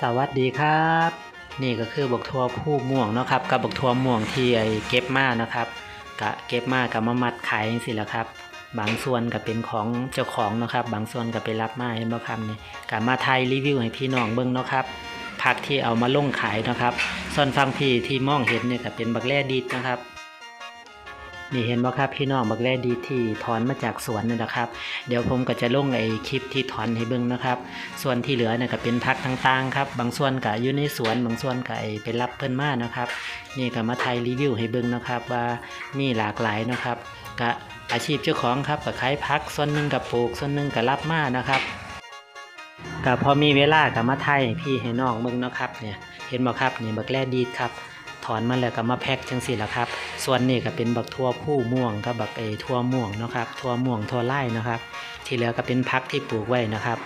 สวัสดีครับ นี่ก็คือบักทัวผู้ม่วงเนาะครับกับบักทัวม่วงที่ไอเก็บมานะครับกะเก็บมากับมามัดขายสิแหละครับ บางส่วนก็เป็นของเจ้าของเนาะครับ บางส่วนก็ไปรับมาเห็นบ่ครับนี่ก็มาไทยรีวิวให้พี่น้องเบิ่งเนาะครับผักที่เอามาลงขายนะครับส่วนฟังพี่ที่มองเห็นเนี่ยก็เป็นบักแร่ดีดนะครับ นี่เห็นบ่ครับพี่น้องบักแร่ดีที่ถอนมาจากสวนนี่นะครับ เดี๋ยวผมก็จะลงไอ้คลิปที่ถอนให้เบิ่งนะครับ ส่วนที่เหลือเนี่ยก็เป็นพักต่างๆครับ บางส่วนก็อยู่ในสวน บางส่วนก็ไอ้ไปรับเพิ่นมานะครับ นี่ก็มาไทยรีวิวให้เบิ่งนะครับว่ามีหลากหลายนะครับก็อาชีพเจ้าของครับก็ขายพักส่วนหนึ่งกับปลูกส่วนหนึ่งก็รับมานะครับก็พอมีเวลาก็มาไทยพี่ให้น้องเบิ่งนะครับเนี่ยเห็นบ่ครับนี่บักแร่ดีครับ ถอนมาแล้วก็มาแพ็คจังสี่ละครับ ส่วนนี้ก็เป็นบักทั่วผู้ม่วงกับบักไอทั่วม่วงนะครับทั่วม่วงทั่วไร่นะครับ ที่เหลือก็เป็นพักที่ปลูกไว้นะครับ